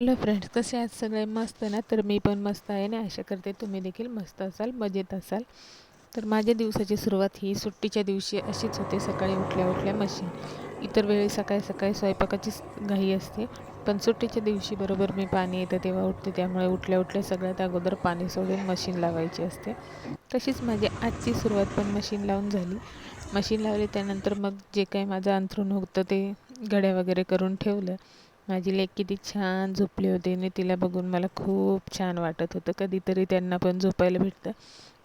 Hello friends कसे आहात सगळे? मस्त ना? तर मी पण मस्त आहे आणि आशा करते तुम्ही देखील मस्त असाल मजेत असाल. तर माझ्या दिवसाची सुरुवात ही सुट्टीच्या दिवशी अशीच होते. सकाळी उठल्या उठल्या मशीन इतर वेळी सकाळी सकाळी स्वयंपाकाचीच घाई असते. पण सुट्टीच्या दिवशी बरोबर मी पाणी येतं तेव्हा उठते. त्यामुळे उठल्या उठल्या सगळ्यात अगोदर पाणी सोडून मशीन लावायची असते. तशीच माझी आजची सुरुवात पण मशीन लावून झाली. मशीन लावली त्यानंतर मग जे काही माझं अंथरूण होतं ते घड्या वगैरे करून ठेवलं. माझी लेक किती छान झोपली होती आणि तिला बघून मला खूप छान वाटत होतं. कधीतरी त्यांना पण झोपायला भेटतं.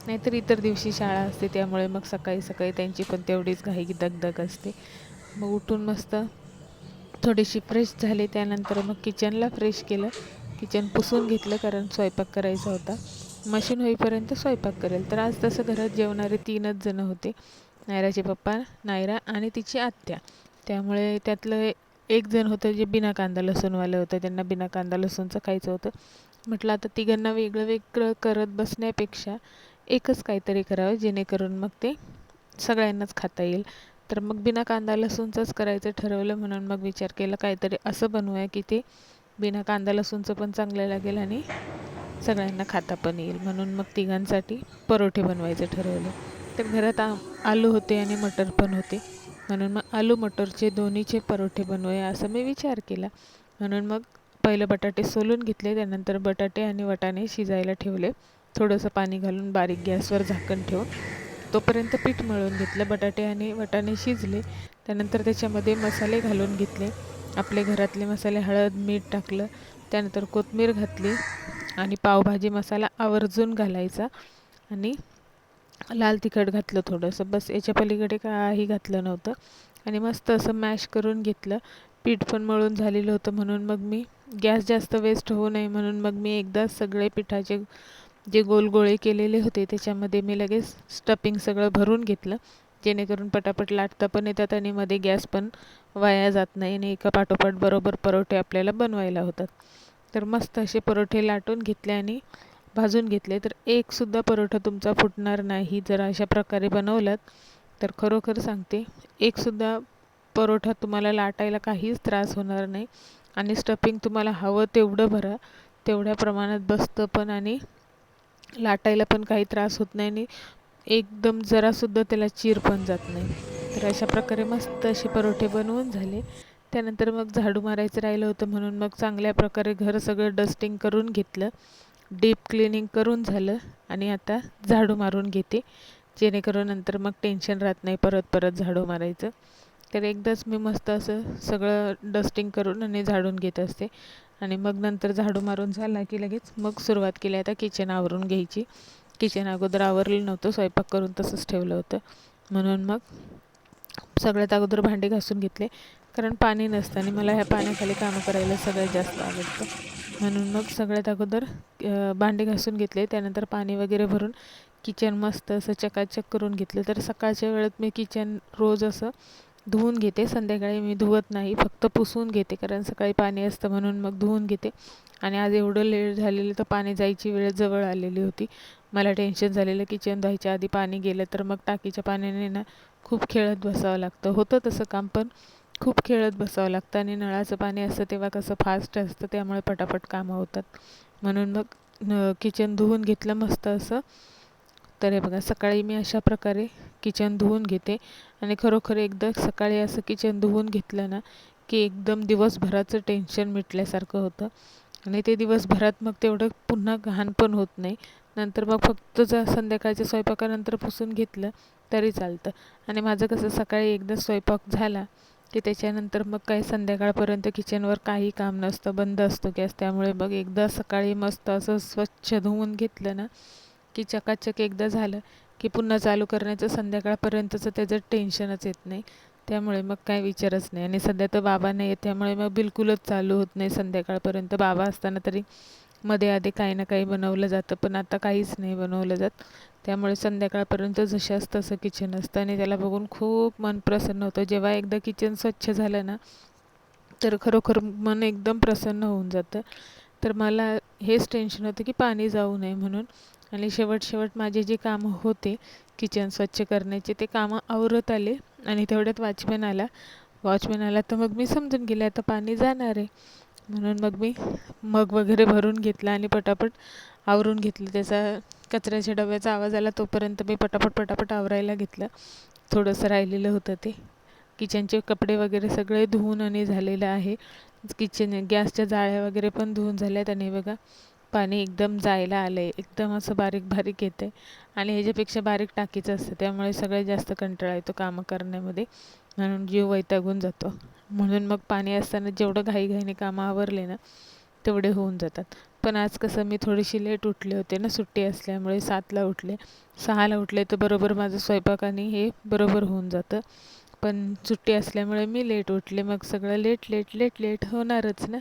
नाहीतर इतर दिवशी शाळा असते त्यामुळे मग सकाळी सकाळी त्यांची पण तेवढीच घाई दगदग असते. मग उठून मस्त थोडीशी फ्रेश झाली. त्यानंतर मग किचनला फ्रेश केलं. किचन पुसून घेतलं कारण स्वयंपाक करायचा होता. मशीन होईपर्यंत स्वयंपाक करेल. तर आज तसं घरात जेवणारे तीनच जणं होते. नायराचे पप्पा नायरा आणि तिची आत्या. त्यामुळे त्यातलं एक जण होतं जे बिना कांदा लसूणवालं होतं. त्यांना बिना कांदा लसूणचं खायचं होतं. म्हटलं आता तिघांना वेगळं वेगळं करत बसण्यापेक्षा एकच काहीतरी करावं जेणेकरून मग ते सगळ्यांनाच खाता येईल. तर मग बिना कांदा लसूणचंच करायचं ठरवलं म्हणून मग विचार केला काहीतरी असं बनवूया की ते बिना कांदा लसूणचं पण चांगलं लागेल आणि सगळ्यांना खाता पण येईल म्हणून मग तिघांसाठी परोठे बनवायचं ठरवलं. तर घरात आ आलू होते आणि मटर पण होते. म्हणून मग आलू मटरचे दोन्हीचे परोठे बनवूया असं मी विचार केला. म्हणून मग पहिलं बटाटे सोलून घेतले त्यानंतर बटाटे आणि वटाणे शिजायला ठेवले. थोडंसं पाणी घालून बारीक गॅसवर झाकण ठेवून. तोपर्यंत पीठ मळून घेतलं. बटाटे आणि वटाणे शिजले. त्यानंतर त्याच्यामध्ये मसाले घालून घेतले. आपले घरातले मसाले हळद मीठ टाकलं. त्यानंतर कोथमीर घातली आणि पावभाजी मसाला आवर्जून घालायचा आणि लाल तिखट घातलं थोडंसं. बस याच्या पलीकडे काही घातलं नव्हतं. आणि मस्त असं मॅश करून घेतलं. पीठ पण मळून झालेलं होतं म्हणून मग मी गॅस जास्त वेस्ट होऊ नये म्हणून मग मी एकदाच सगळे पिठाचे जे गोल गोळे केलेले होते त्याच्यामध्ये मी लगेच स्टफिंग सगळं भरून घेतलं. जेणेकरून पटापट लाटता पण येतात आणि मध्ये गॅस पण वाया जात नाही आणि एका पाठोपाठ बरोबर परोठे आपल्याला बनवायला होतात. तर मस्त असे परोठे लाटून घेतले आणि भाजून घेतले तर एकसुद्धा परोठा तुमचा फुटणार नाही. जर अशा प्रकारे बनवलात तर खरोखर सांगते एकसुद्धा परोठा तुम्हाला लाटायला काहीच त्रास होणार नाही. आणि स्टफिंग तुम्हाला हवं तेवढं भरा. तेवढ्या प्रमाणात बसतं पण आणि लाटायला पण काही त्रास होत नाही आणि एकदम जरासुद्धा त्याला चीर पण जात नाही. तर अशा प्रकारे मस्त असे परोठे बनवून झाले. त्यानंतर मग झाडू मारायचं राहिलं होतं म्हणून मग चांगल्या प्रकारे घर सगळं डस्टिंग करून घेतलं. डीप क्लिनिंग करून झालं आणि आता झाडू मारून घेते. जेणेकरून नंतर मग टेन्शन राहत नाही परत परत झाडू मारायचं. तर एकदाच मी मस्त असं सगळं डस्टिंग करून आणि झाडून घेत असते. आणि मग नंतर झाडू मारून झाला की लगेच मग सुरुवात केली आता किचन आवरून घ्यायची. किचन अगोदर आवरलं नव्हतं स्वयंपाक करून तसंच ठेवलं होतं. म्हणून मग सगळ्यात अगोदर भांडे घासून घेतले. कारण पाणी नसतं आणि मला ह्या पाण्याखाली कामं करायला सगळ्यात जास्त आवडतं. म्हणून मग सगळ्यात अगोदर भांडे घासून घेतले. त्यानंतर पाणी वगैरे भरून किचन मस्त असं चकाचक करून घेतलं. तर सकाळच्या वेळेत मी किचन रोज असं धुवून घेते. संध्याकाळी मी धुवत नाही. फक्त पुसून घेते. कारण सकाळी पाणी असतं म्हणून मग धुवून घेते. आणि आज एवढं लेट झालेलं तर पाणी जायची वेळ जवळ आलेली होती. मला टेन्शन झालेलं. किचन धुवायच्या आधी पाणी गेलं तर मग टाकीच्या पाण्याने ना खूप खेळत बसावं लागतं. होतं तसं काम पण खूप खेळत बसावं लागतं आणि नळाचं पाणी असतं तेव्हा कसं फास्ट असतं त्यामुळे पटापट कामं होतात. म्हणून मग किचन धुवून घेतलं मस्त असं. तर हे बघा सकाळी मी अशा प्रकारे किचन धुवून घेते. आणि खरोखर एकदा सकाळी असं किचन धुवून घेतलं ना की एकदम दिवसभराचं टेन्शन मिटल्यासारखं होतं. आणि ते दिवसभरात मग तेवढं पुन्हा घाण पण होत नाही. नंतर मग फक्त जर संध्याकाळच्या स्वयंपाकानंतर पुसून घेतलं तरी चालतं. आणि माझं कसं सकाळी एकदा स्वयंपाक झाला की त्याच्यानंतर मग काय संध्याकाळपर्यंत किचनवर काही काम नसतं बंद असतो गॅस. त्यामुळे मग एकदा सकाळी मस्त असं स्वच्छ धुवून घेतलं ना की चकाचक एकदा झालं की पुन्हा चालू करण्याचं संध्याकाळपर्यंतचं त्याचं टेन्शनच येत नाही. त्यामुळे मग काय विचारच नाही. आणि सध्या तर बाबा नाही आहे त्यामुळे मग बिलकुलच चालू होत नाही संध्याकाळपर्यंत. बाबा असताना तरी मध्ये आधी काही ना काही बनवलं जातं पण आता काहीच नाही बनवलं जात. त्यामुळे संध्याकाळपर्यंत जशास तसं किचन असतं. आणि त्याला बघून खूप मन प्रसन्न होतं. जेव्हा एकदा किचन स्वच्छ झालं ना तर खरोखर मन एकदम प्रसन्न होऊन जातं. तर मला हेच टेन्शन होतं की पाणी जाऊ नये म्हणून. आणि शेवट शेवट माझे जे कामं होते किचन स्वच्छ करण्याचे ते कामं आवरत आले. आणि तेवढ्यात वॉचमॅन आला. वॉचमॅन आला तर मग मी समजून गेले आता पाणी जाणार आहे. म्हणून मग मी मग वगैरे भरून घेतला आणि पटापट आवरून घेतलं. त्याचा कचऱ्याच्या डब्याचा आवाज आला तोपर्यंत मी पटापट पटापट आवरायला घेतलं. थोडंसं राहिलेलं होतं ते. किचनचे कपडे वगैरे सगळे धुवून आणि झालेलं आहे. किचन गॅसच्या जाळ्या वगैरे पण धुवून झाल्यात आणि बघा पाणी एकदम जायला आलं आहे एकदम असं बारीक बारीक येतं आहे आणि ह्याच्यापेक्षा बारीक टाकीचं असतं. त्यामुळे सगळ्यात जास्त कंटाळा येतो कामं करण्यामध्ये. म्हणून जीव वैतागून जातो. म्हणून मग पाणी असताना जेवढं घाईघाईने कामं आवरले ना तेवढे होऊन जातात. पण आज कसं मी थोडीशी लेट उठले होते ना सुट्टी असल्यामुळे सातला उठले. सहाला उठले तर बरोबर माझं स्वयंपाक आणि हे बरोबर होऊन जातं. पण सुट्टी असल्यामुळे मी लेट उठले. मग सगळं लेट लेट लेट लेट होणारच ना.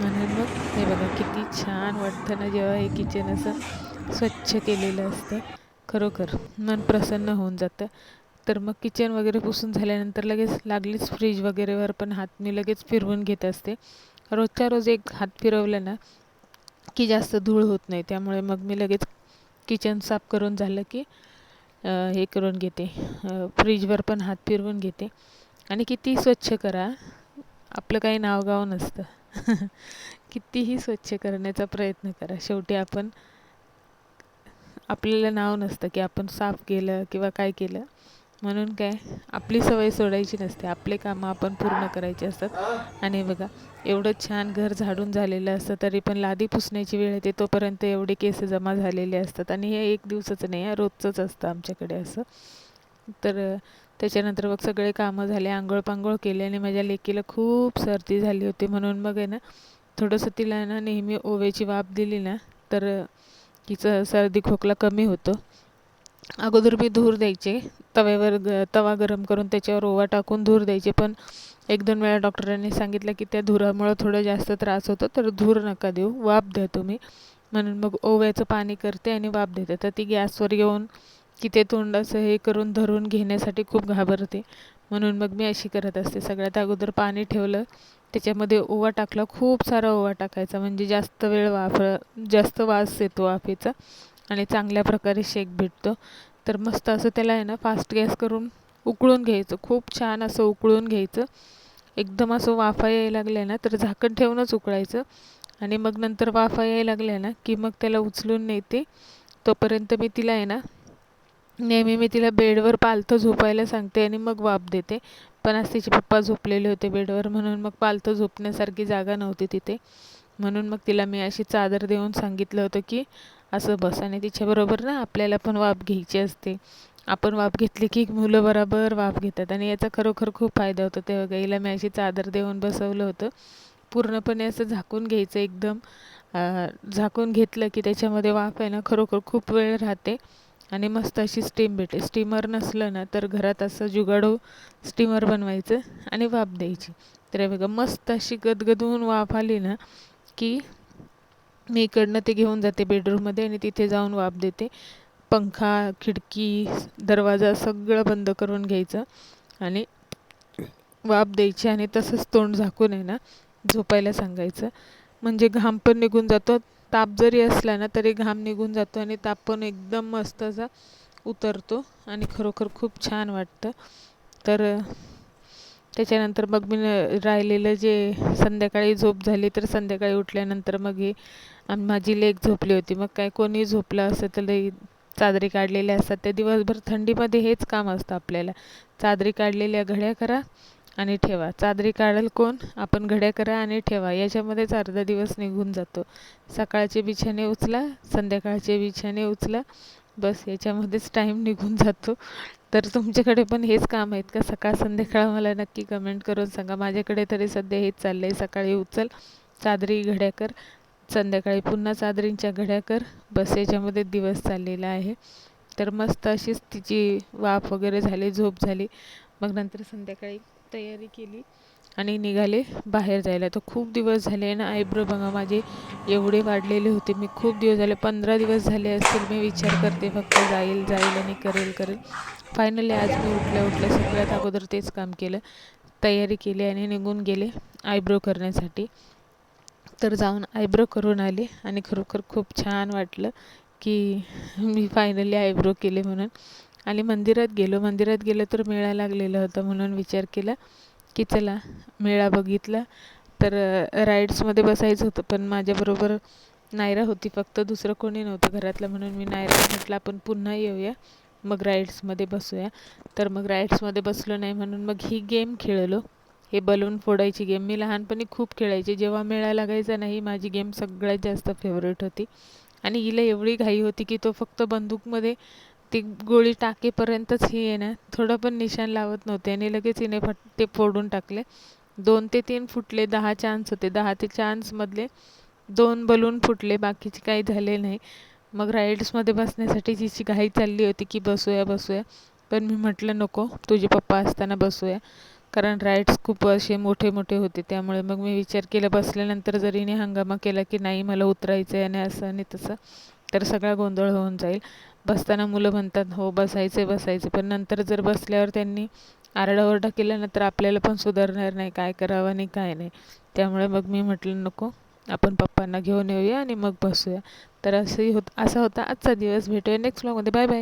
म्हणून मग हे बघा किती छान वाटतं ना जेव्हा हे किचन असं स्वच्छ केलेलं असतं. खरोखर मन प्रसन्न होऊन जातं. तर मग किचन वगैरे पुसून झाल्यानंतर लगेच लागलीच फ्रीज वगैरेवर पण हात मी लगेच फिरवून घेत असते. रोजच्या रोज एक हात फिरवलं ना की जास्त धूळ होत नाही. त्यामुळे मग मी लगेच किचन साफ करून झालं की हे करून घेते. फ्रीजवर पण हात फिरवून घेते. आणि किती स्वच्छ करा आपलं काही नावगाव नसतं. कितीही स्वच्छ करण्याचा प्रयत्न करा. शेवटी आपण आपल्याला नाव नसतं की आपण साफ केलं किंवा काय केलं. म्हणून काय आपली सवय सोडायची नसते. आपले कामं आपण पूर्ण करायचे असतात. आणि बघा एवढं छान घर झाडून झालेलं असतं तरी पण लादी पुसण्याची वेळ येते तोपर्यंत एवढे केस जमा झालेले असतात. आणि हे एक दिवसाचं नाही आहे रोजचंच असतं आमच्याकडे असं. तर त्याच्यानंतर मग सगळे कामं झाले आंघोळ पांघोळ केले आणि माझ्या लेकीला खूप सर्दी झाली होती. म्हणून मग आहे ना थोडंसं तिला ना नेहमी ओव्याची वाफ दिली ना तर तिचं सर्दी खोकला कमी होतो. अगोदर मी धूर द्यायचे तव्यावर ग तवा गरम करून त्याच्यावर ओवा टाकून धूर द्यायचे. पण एक दोन वेळा डॉक्टरांनी सांगितलं की त्या धुरामुळं थोडं जास्त त्रास होतो तर धूर नका देऊ वाफ द्या तुम्ही. म्हणून मग ओव्याचं पाणी करते आणि वाफ देते. तर ती गॅसवर येऊन की ते तोंड असं हे करून धरून घेण्यासाठी खूप घाबरते. म्हणून मग मी अशी करत असते. सगळ्यात अगोदर पाणी ठेवलं त्याच्यामध्ये ओवा टाकला खूप सारा ओवा टाकायचा. म्हणजे जास्त वेळ वाफ जास्त वास येतो वाफेचा. आणि चांगल्या प्रकारे शेक भेटतो. तर मस्त असं त्याला आहे ना फास्ट गॅस करून उकळून घ्यायचं. खूप छान असं उकळून घ्यायचं. एकदम असं वाफा यायला लागल्या ना तर झाकण ठेवूनच उकळायचं. आणि मग नंतर वाफा यायला लागल्या ना की मग त्याला उचलून नेते. तोपर्यंत मी तिला आहे ना नेहमी मी तिला बेडवर पालथं झोपायला सांगते आणि मग वाफ देते. पण आज तिचे पप्पा झोपलेले होते बेडवर म्हणून मग पालथं झोपण्यासारखी जागा नव्हती तिथे. म्हणून मग तिला मी अशी चादर देऊन सांगितलं होतं की असं बस आणि तिच्याबरोबर ना आपल्याला पण वाफ घ्यायची असते. आपण वाफ घेतली की मुलं बरोबर वाफ घेतात आणि याचा खरोखर खूप फायदा होतो. तेव्हा गाईला मी अशी चादर देऊन बसवलं होतं. पूर्णपणे असं झाकून घ्यायचं एकदम. झाकून घेतलं की त्याच्यामध्ये वाफ आहे ना खरोखर खूप वेळ राहते आणि मस्त अशी स्टीम भेटे स्टीमर नसलं ना तर घरात असं जुगाडू स्टीमर बनवायचं आणि वाफ द्यायची. तर बघा मस्त अशी गदगदून वाफ आली ना की मी इकडनं ते घेऊन जाते बेडरूममध्ये आणि तिथे जाऊन वाफ देते. पंखा खिडकी दरवाजा सगळं बंद करून घ्यायचं आणि वाफ द्यायची आणि तसंच तोंड झाकून आहे ना झोपायला सांगायचं. म्हणजे घाम पण निघून जातो. ताप जरी असला ना तरी घाम निघून जातो आणि ताप पण एकदम मस्त असा उतरतो आणि खरोखर खूप छान वाटतं. तर त्याच्यानंतर मग मी राहिलेलं जे संध्याकाळी झोप झाली तर संध्याकाळी उठल्यानंतर मग हे माझी लेक झोपली होती. मग काय कोणी झोपलं असं तर लई चादरी काढलेल्या असतात. त्या दिवसभर थंडीमध्ये हेच काम असतं आपल्याला. चादरी काढलेल्या घड्या करा आणि ठेवा. चादरी काढेल कोण? आपण घड्या करा आणि ठेवा. याच्यामध्येच अर्धा दिवस निघून जातो. सकाळचे बिछाने उचला संध्याकाळचे बिछाने उचला बस याच्यामध्येच टाईम निघून जातो. तर तुमच्याकडे पण हेच काम आहेत का? सकाळ संध्याकाळ मला नक्की कमेंट करून सांगा. माझ्याकडे तरी सध्या हेच चाललं आहे सकाळी उचल चादरी घड्या कर. संध्याकाळी पुन्हा चादरींच्या घड्या कर. बस याच्यामध्ये दिवस चाललेला आहे. तर मस्त अशीच तिची वाफ वगैरे झाली झोप झाली. मग नंतर संध्याकाळी तयारी केली. आणि निघाले बाहेर जायला. तर खूप दिवस झाले ना आयब्रो बघा माझे एवढे वाढलेले होते. मी खूप दिवस झाले पंधरा दिवस झाले असतील मी विचार करते फक्त जाईल जाईल आणि करेल करेल. फायनली आज मी उठल्या उठल्या सगळ्यात अगोदर तेच काम केलं. तयारी केली आणि निघून गेले आयब्रो करण्यासाठी. तर जाऊन आयब्रो करून आले आणि खरोखर खूप छान वाटलं की मी फायनली आयब्रो केले म्हणून. आणि मंदिरात गेलो. मंदिरात गेलो तर मेळा लागलेला होता म्हणून विचार केला. की चला मेळा बघितला. तर राईड्समध्ये बसायचं होतं पण माझ्याबरोबर नायरा होती. फक्त दुसरं कोणी नव्हतं घरातलं म्हणून मी नायरा म्हटलं आपण पुन्हा येऊया. मग राईड्समध्ये बसूया. तर मग राईड्समध्ये बसलो नाही म्हणून मग ही गेम खेळलो. हे बलून फोडायची गेम. मी लहानपणी खूप खेळायचे. जेव्हा मेळा लागायचा नाही माझी गेम सगळ्यात जास्त फेवरेट होती. आणि हिला एवढी घाई होती की तो फक्त बंदूकमध्ये ती गोळी टाकेपर्यंतच ही आहे ना थोडं पण निशाण लावत नव्हते आणि लगेच हिने फट ते फोडून टाकले. दोन ते तीन फुटले दहा चान्स होते. दहा ते चान्समधले दोन बलून फुटले बाकीचे काही झाले नाही. मग राईड्समध्ये बसण्यासाठी तिची घाई चालली होती की बसूया बसूया. पण मी म्हटलं नको तुझे पप्पा असताना बसूया. कारण राईड्स खूप असे मोठे मोठे होते. त्यामुळे मग मी विचार केला बसल्यानंतर जर हिने हंगामा केला की नाही मला उतरायचं आहे आणि असं आणि तसं तर सगळा गोंधळ होऊन जाईल. बसताना मुलं म्हणतात हो बसायचे बसायचे पण नंतर जर बसल्यावर त्यांनी आरडाओरडा केला ना तर आपल्याला पण सुधारणार नाही काय करावं आणि काय नाही. त्यामुळे मग मी म्हटलं नको आपण पप्पांना घेऊन येऊया आणि मग बसूया. तर असंही होत असा होता आजचा दिवस. भेटूया नेक्स्ट ब्लॉगमध्ये बाय बाय